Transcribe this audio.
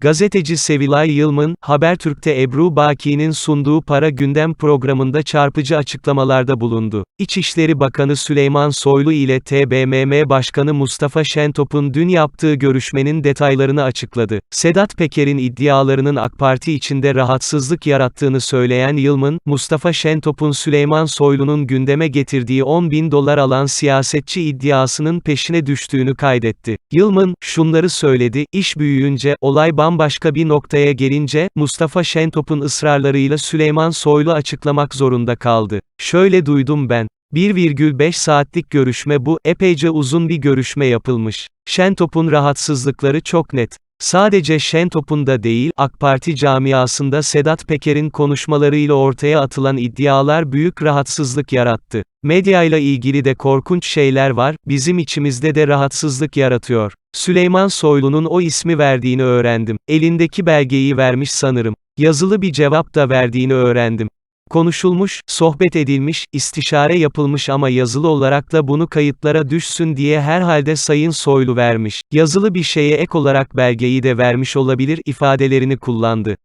Gazeteci Sevilay Yılmın, Habertürk'te Ebru Baki'nin sunduğu Para Gündem programında çarpıcı açıklamalarda bulundu. İçişleri Bakanı Süleyman Soylu ile TBMM Başkanı Mustafa Şentop'un dün yaptığı görüşmenin detaylarını açıkladı. Sedat Peker'in iddialarının AK Parti içinde rahatsızlık yarattığını söyleyen Yılmın, Mustafa Şentop'un Süleyman Soylu'nun gündeme getirdiği 10 bin dolar alan siyasetçi iddiasının peşine düştüğünü kaydetti. Yılmın, şunları söyledi, iş büyüyünce, olay bambaşka bir noktaya gelince, Mustafa Şentop'un ısrarlarıyla Süleyman Soylu açıklamak zorunda kaldı. Şöyle duydum ben. 1,5 saatlik görüşme bu, epeyce uzun bir görüşme yapılmış. Şentop'un rahatsızlıkları çok net. Sadece Şentop'un da değil, AK Parti camiasında Sedat Peker'in konuşmalarıyla ortaya atılan iddialar büyük rahatsızlık yarattı. Medyayla ilgili de korkunç şeyler var, bizim içimizde de rahatsızlık yaratıyor. Süleyman Soylu'nun o ismi verdiğini öğrendim. Elindeki belgeyi vermiş sanırım. Yazılı bir cevap da verdiğini öğrendim. Konuşulmuş, sohbet edilmiş, istişare yapılmış ama yazılı olarak da bunu kayıtlara düşsün diye herhalde Sayın Soylu vermiş. Yazılı bir şeye ek olarak belgeyi de vermiş olabilir ifadelerini kullandı.